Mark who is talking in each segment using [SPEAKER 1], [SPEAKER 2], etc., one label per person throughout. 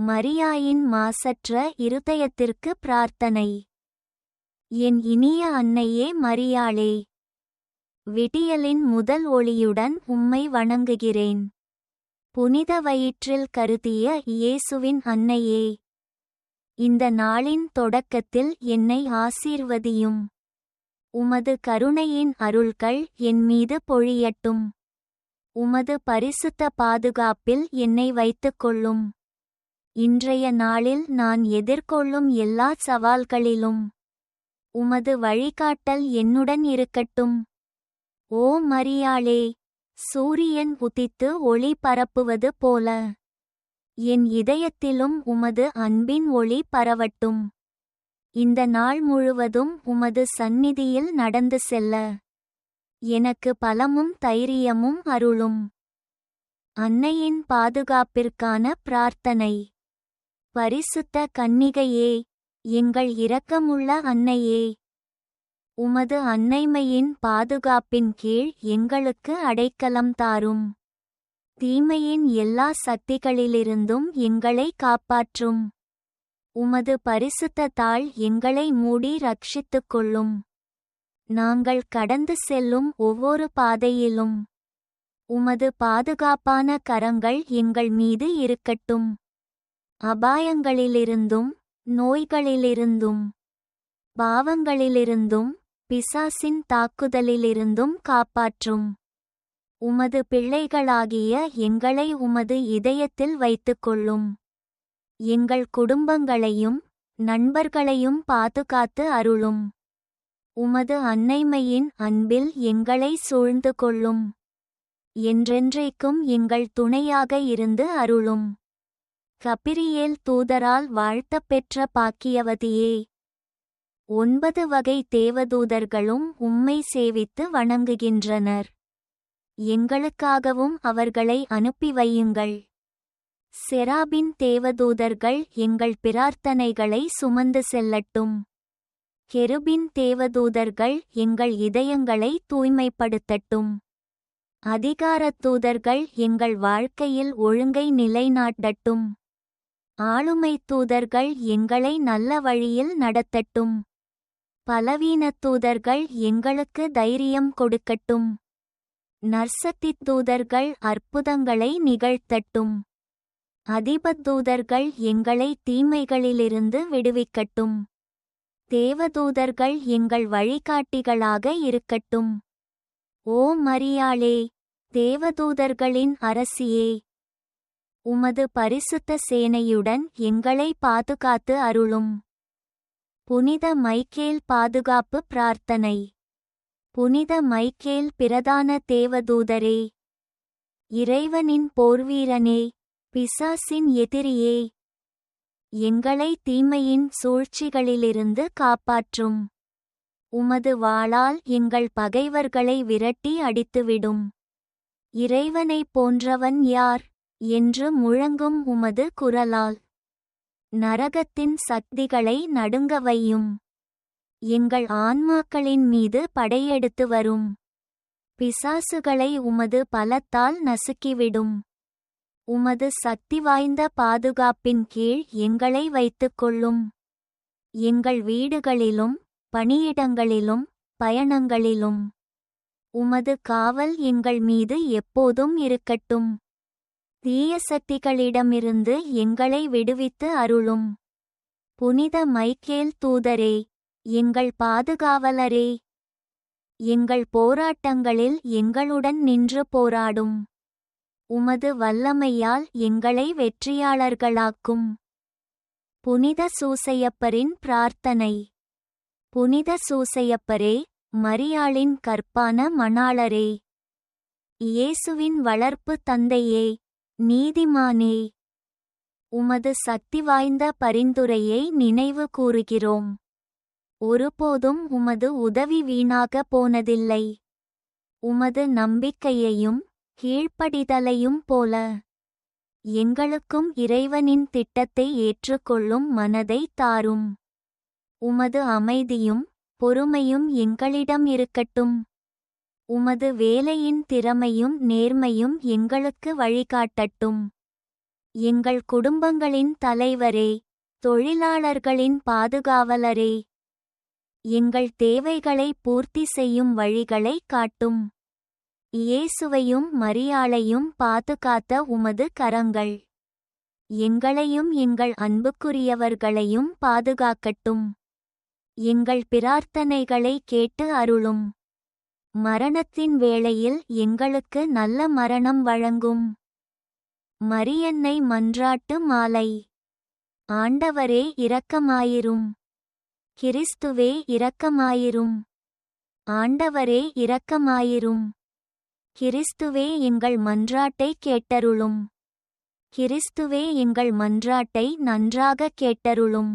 [SPEAKER 1] மரியாயின் மாசற்ற இருதயத்திற்கு பிரார்த்தனை. என் இனிய அன்னையே மரியாளே. விடியலின் முதல் ஒளியுடன் உம்மை வணங்குகிறேன். புனித வயிற்றில் கருதிய இயேசுவின் அன்னையே. இந்த நாளின் தொடக்கத்தில் என்னை ஆசீர்வதியும். உமது கருணையின் அருள்கள் என் மீது பொழியட்டும். உமது பரிசுத்த பாதுகாப்பில் என்னை வைத்துக் கொள்ளும் இன்றைய நாளில் நான் எதிர்கொள்ளும் எல்லா சவால்களிலும் உமது வழிகாட்டல் என்னுடன் இருக்கட்டும். ஓ மரியாளே சூரியன் உதித்து ஒளி பரப்புவது போல. என் இதயத்திலும் உமது அன்பின் ஒளி பரவட்டும். இந்த நாள் முழுவதும் உமது சந்நிதியில் நடந்து செல்ல. எனக்கு பலமும் தைரியமும் அருளும். அன்னையின் பாதுகாப்பிற்கான பிரார்த்தனை. பரிசுத்த கன்னிகையே எங்கள் இரக்கமுள்ள அன்னையே. உமது அன்னைமையின் பாதுகாப்பின் கீழ் எங்களுக்கு அடைக்கலம் தாரும். தீமையின் எல்லா சக்திகளிலிருந்தும் எங்களை காப்பாற்றும். உமது பரிசுத்த தாள் எங்களை மூடி ரட்சித்துக் கொள்ளும் நாங்கள் கடந்து செல்லும் ஒவ்வொரு பாதையிலும். உமது பாதுகாப்பான கரங்கள் எங்கள் மீது இருக்கட்டும். அபாயங்களிலிருந்தும் நோய்களிலிருந்தும் பாவங்களிலிருந்தும் பிசாசின் தாக்குதலிலிருந்தும் காப்பாற்றும். உமது பிள்ளைகளாகிய எங்களை உமது இதயத்தில் வைத்துக்கொள்ளும். எங்கள் குடும்பங்களையும் நண்பர்களையும் பாதுகாத்து அருளும். உமது அன்னைமையின் அன்பில் எங்களை சூழ்ந்து கொள்ளும் என்றென்றைக்கும் எங்கள் துணையாக இருந்து அருளும். கபிரியேல் தூதரால் வாழ்த்தப் பெற்ற பாக்கியவதியே. ஒன்பது வகை தேவதூதர்களும் உம்மை சேவித்து வணங்குகின்றனர். எங்களுக்காகவும் அவர்களை அனுப்பி வையுங்கள். செராபின் தேவதூதர்கள் எங்கள் பிரார்த்தனைகளை சுமந்து செல்லட்டும். கெருபின் தேவதூதர்கள் எங்கள் இதயங்களை தூய்மைப்படுத்தட்டும். அதிகாரத் தூதர்கள் எங்கள் வாழ்க்கையில் ஒழுங்கை நிலைநாட்டட்டும். ஆளுமை தூதர்கள் எங்களை நல்ல வழியில் நடத்தட்டும். பலவீனத் தூதர்கள் எங்களுக்கு தைரியம் கொடுக்கட்டும். நற்சத்தித் தூதர்கள் அற்புதங்களை நிகழ்த்தட்டும். அதிபத் தூதர்கள் எங்களை தீமைகளிலிருந்து விடுவிக்கட்டும். தேவதூதர்கள் எங்கள் வழிகாட்டிகளாக இருக்கட்டும். ஓ மரியாளே தேவதூதர்களின் அரசியே உமது பரிசுத்த சேனையுடன் எங்களை பாதுகாத்து அருளும். புனித மைக்கேல் பாதுகாப்பு பிரார்த்தனை. புனித மைக்கேல் பிரதான தேவதூதரே. இறைவனின் போர்வீரனே பிசாசின் எதிரியே. எங்களை தீமையின் சூழ்ச்சிகளிலிருந்து காப்பாற்றும். உமது வாளால் எங்கள் பகைவர்களை விரட்டி அடித்துவிடும். இறைவனைப் போன்றவன் யார்? என்று முழங்கும் உமது குரலால். நரகத்தின் சக்திகளை நடுங்க வையும். எங்கள் ஆன்மாக்களின் மீது படையெடுத்து வரும். பிசாசுகளை உமது பலத்தால் நசுக்கிவிடும். உமது சக்தி வாய்ந்த பாதுகாப்பின் கீழ் எங்களை வைத்துக் கொள்ளும். எங்கள் வீடுகளிலும் பணியிடங்களிலும் பயணங்களிலும். உமது காவல் எங்கள் மீது எப்போதும் இருக்கட்டும். தீய சக்திகளிடமிருந்து எங்களை விடுவித்து அருளும். புனித மைக்கேல் தூதரே எங்கள் பாதுகாவலரே. எங்கள் போராட்டங்களில் எங்களுடன் நின்று போராடும். உமது வல்லமையால் எங்களை வெற்றியாளர்களாக்கும். புனித சூசையப்பரின் பிரார்த்தனை. புனித சூசையப்பரே மரியாளின் கற்பான மணாளரே. இயேசுவின் வளர்ப்பு தந்தையே. நீதிமானே உமது சக்தி வாய்ந்த பரிந்துரையை நினைவு கூறுகிறோம். ஒருபோதும் உமது உதவி வீணாக போனதில்லை. உமது நம்பிக்கையையும் கீழ்ப்படிதலையும் போல எங்களுக்கும் இறைவனின் திட்டத்தை ஏற்றுக்கொள்ளும் மனதை தாரும். உமது அமைதியும் பொறுமையும் எங்களிடம் இருக்கட்டும். உமது வேலையின் திறமையும் நேர்மையும் எங்களுக்கு வழிகாட்டட்டும். எங்கள் குடும்பங்களின் தலைவரே தொழிலாளர்களின் பாதுகாவலரே. எங்கள் தேவைகளை பூர்த்தி செய்யும் வழிகளை காட்டும். இயேசுவையும் மரியாளையும் பாதுகாத்த உமது கரங்கள். எங்களையும் எங்கள் அன்புக்குரியவர்களையும் பாதுகாக்கட்டும். எங்கள் பிரார்த்தனைகளை கேட்டு அருளும். மரணத்தின் வேளையில் எங்களுக்கு நல்ல மரணம் வழங்கும். மரியன்னை மன்றாட்டு மாலை. ஆண்டவரே இரக்கமாயிரும். கிறிஸ்துவே இரக்கமாயிரும். ஆண்டவரே இரக்கமாயிரும். கிறிஸ்துவே எங்கள் மன்றாட்டை கேட்டருளும். கிறிஸ்துவே எங்கள் மன்றாட்டை நன்றாக கேட்டருளும்.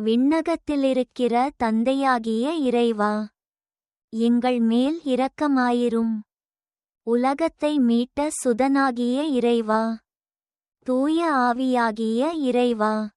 [SPEAKER 1] விண்ணகத்திலிருக்கிற தந்தையாகிய இறைவா எங்கள் மேல் இரக்கமாயிரும். உலகத்தை மீட்ட சுதனாகிய இறைவா. தூய ஆவியாகிய இறைவா.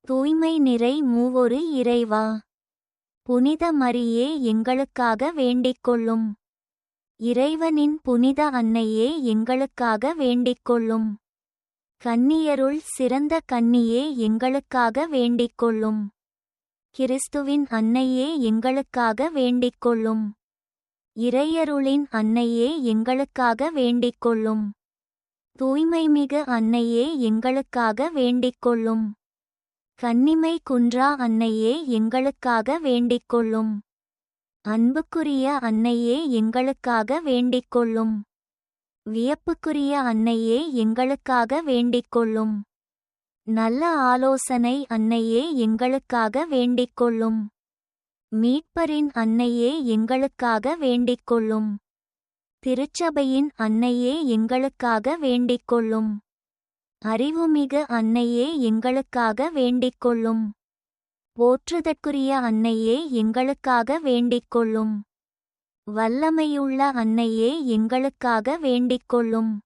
[SPEAKER 1] தூய்மை நிறை மூவொரு இறைவா. புனித மரியே எங்களுக்காக வேண்டிக்கொள்ளும். இறைவனின் புனித அன்னையே எங்களுக்காக வேண்டிக்கொள்ளும். கன்னியருள் சிறந்த கன்னியே எங்களுக்காக வேண்டிக்கொள்ளும். கிறிஸ்துவின் அன்னையே எங்களுக்காக வேண்டிக்கொள்ளும். இறையருளின் அன்னையே எங்களுக்காக வேண்டிக்கொள்ளும். தூய்மைமிகு அன்னையே எங்களுக்காக வேண்டிக்கொள்ளும். கன்னிமை குன்றா அன்னையே எங்களுக்காக வேண்டிக்கொள்ளும். அன்புக்குரிய அன்னையே எங்களுக்காக வேண்டிக்கொள்ளும். வியப்புக்குரிய அன்னையே எங்களுக்காக வேண்டிக்கொள்ளும். நல்ல ஆலோசனை அன்னையே எங்களுக்காக வேண்டிக்கொள்ளும். மீட்பரின் அன்னையே எங்களுக்காக வேண்டிக்கொள்ளும். திருச்சபையின் அன்னையே எங்களுக்காக வேண்டிக்கொள்ளும். அறிவுமிகு அன்னையே எங்களுக்காக வேண்டிக்கொள்ளும். போற்றுதற்குரிய அன்னையே எங்களுக்காக வேண்டிக்கொள்ளும். வல்லமையுள்ள அன்னையே எங்களுக்காக வேண்டிக்கொள்ளும்.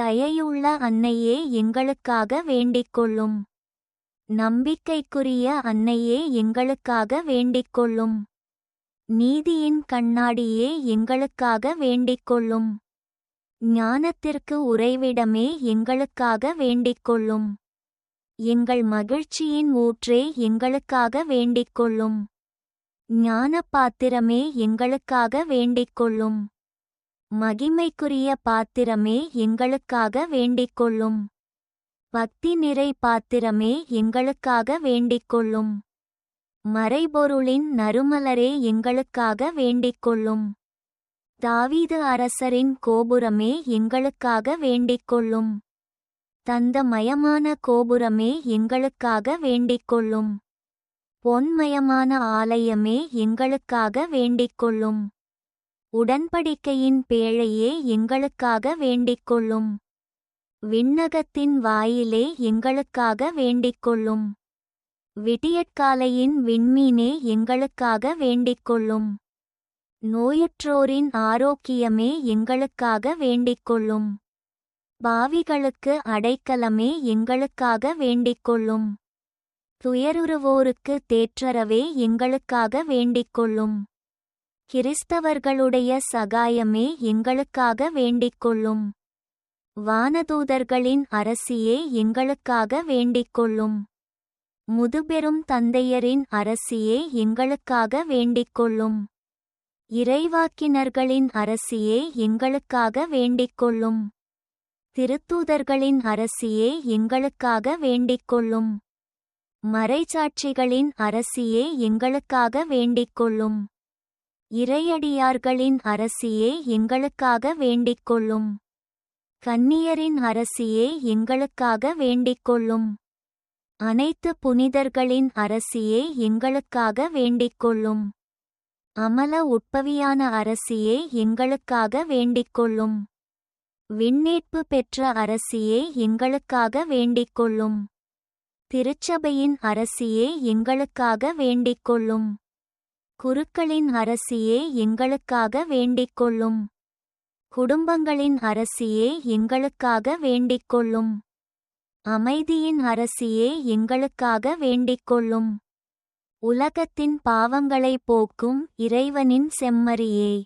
[SPEAKER 1] தயையுள்ள அன்னையே எங்களுக்காக வேண்டிக்கொள்ளும். நம்பிக்கைக்குரிய அன்னையே எங்களுக்காக வேண்டிக்கொள்ளும். நீதியின் கண்ணாடியே எங்களுக்காக வேண்டிக்கொள்ளும். ஞானத்திற்கு உறைவிடமே எங்களுக்காக வேண்டிக்கொள்ளும். எங்கள் மகிழ்ச்சியின் ஊற்றே எங்களுக்காக வேண்டிக்கொள்ளும். ஞான பாத்திரமே எங்களுக்காக வேண்டிக்கொள்ளும். மகிமைக்குரிய பாத்திரமே எங்களுக்காக வேண்டிக்கொள்ளும். பக்தி நிறை பாத்திரமே எங்களுக்காக வேண்டிக்கொள்ளும். மறைபொருளின் நறுமலரே எங்களுக்காக வேண்டிக்கொள்ளும். தாவீது அரசரின் கோபுரமே எங்களுக்காக வேண்டிக்கொள்ளும். தந்தமயமான கோபுரமே எங்களுக்காக வேண்டிக்கொள்ளும். பொன்மயமான ஆலயமே எங்களுக்காக வேண்டிக்கொள்ளும். உடன்படிக்கையின் பேழையே எங்களுக்காக வேண்டிக்கொள்ளும். விண்ணகத்தின் வாயிலே எங்களுக்காக வேண்டிக்கொள்ளும். விடியற்காலையின் விண்மீனே எங்களுக்காக வேண்டிக்கொள்ளும். நோயுற்றோரின் ஆரோக்கியமே எங்களுக்காக வேண்டிக்கொள்ளும். பாவிகளுக்கு அடைக்கலமே எங்களுக்காக வேண்டிக்கொள்ளும். துயருறுவோருக்கு தேற்றரவே எங்களுக்காக வேண்டிக்கொள்ளும். கிறிஸ்தவர்களுடைய சகாயமே எங்களுக்காக வேண்டிக்கொள்ளும். வானதூதர்களின் அரசியே எங்களுக்காக வேண்டிக்கொள்ளும். முதுபெரும் தந்தையரின் அரசியே எங்களுக்காக வேண்டிக்கொள்ளும். இறைவாக்கினர்களின் அரசியே எங்களுக்காக வேண்டிக்கொள்ளும். திருத்தூதர்களின் அரசியே எங்களுக்காக வேண்டிக்கொள்ளும். மறைச்சாட்சிகளின் அரசியே எங்களுக்காக வேண்டிக்கொள்ளும். இறையடியார்களின் அரசியே எங்களுக்காக வேண்டிக்கொள்ளும். கன்னியரின் அரசியே எங்களுக்காக வேண்டிக்கொள்ளும். அனைத்து புனிதர்களின் அரசியே எங்களுக்காக வேண்டிக்கொள்ளும். அமல உட்பவியான அரசியே எங்களுக்காக வேண்டிக்கொள்ளும். விண்ணேற்பு பெற்ற அரசியே எங்களுக்காக வேண்டிக்கொள்ளும். திருச்சபையின் அரசியே எங்களுக்காக வேண்டிக்கொள்ளும். குருக்களின் அரசியே எங்களுக்காக வேண்டிக்கொள்ளும். குடும்பங்களின் அரசியே எங்களுக்காக வேண்டிக்கொள்ளும். அமைதியின் அரசியே எங்களுக்காக வேண்டிக்கொள்ளும். உலகத்தின் பாவங்களை போக்கும் இறைவனின் செம்மறியே.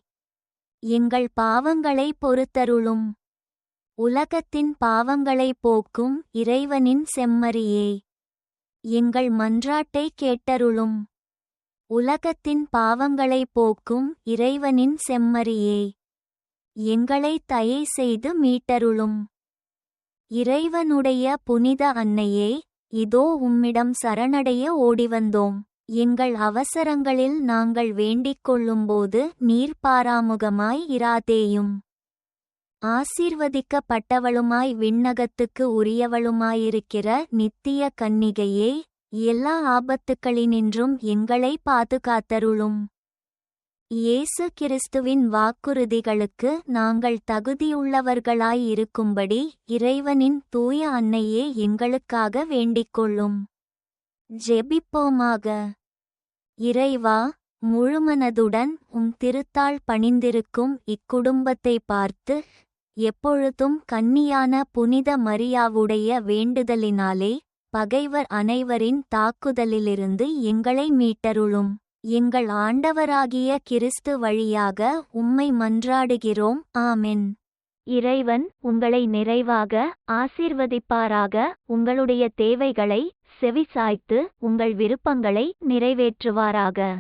[SPEAKER 1] எங்கள் பாவங்களை பொறுத்தருளும். உலகத்தின் பாவங்களை போக்கும் இறைவனின் செம்மறியே. எங்கள் மன்றாட்டை கேட்டருளும். உலகத்தின் பாவங்களை போக்கும் இறைவனின் செம்மறியே. எங்களை தயை செய்து மீட்டருளும். இறைவனுடைய புனித அன்னையே இதோ உம்மிடம் சரணடைய ஓடிவந்தோம். எங்கள் அவசரங்களில் நாங்கள் வேண்டிக் கொள்ளும்போது நீர் பாராமுகமாய் இராதேயும். ஆசீர்வதிக்கப்பட்டவளுமாய் விண்ணகத்துக்கு உரியவளுமாயிருக்கிற நித்திய கன்னிகையே எல்லா ஆபத்துக்களினின்றும் எங்களை பாதுகாத்தருளும். இயேசு கிறிஸ்துவின் வாக்குறுதிகளுக்கு நாங்கள் தகுதியுள்ளவர்களாயிருக்கும்படி இறைவனின் தூய அன்னையே எங்களுக்காக வேண்டிக்கொள்ளும். ஜெபிப்போமாக. இறைவா முழுமனதுடன் உம் திருத்தாள் பணிந்திருக்கும் இக்குடும்பத்தை பார்த்து எப்பொழுதும் கன்னியான புனித மரியாவுடைய வேண்டுதலினாலே பகைவர் அனைவரின் தாக்குதலிலிருந்து எங்களை மீட்டருளும். எங்கள் ஆண்டவராகிய கிறிஸ்து வழியாக உம்மை மன்றாடுகிறோம். ஆமென்.
[SPEAKER 2] இறைவன் உங்களை நிறைவாக ஆசீர்வதிப்பாராக. உங்களுடைய தேவைகளை செவிசாய்த்து உங்கள் விருப்பங்களை நிறைவேற்றுவாராக.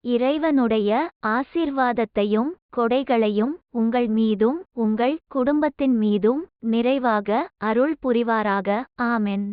[SPEAKER 2] இறைவனுடைய ஆசீர்வாதத்தையும் கொடைகளையும் உங்கள் மீதும் உங்கள் குடும்பத்தின் மீதும் நிறைவாக அருள் புரிவாராக. ஆமென்.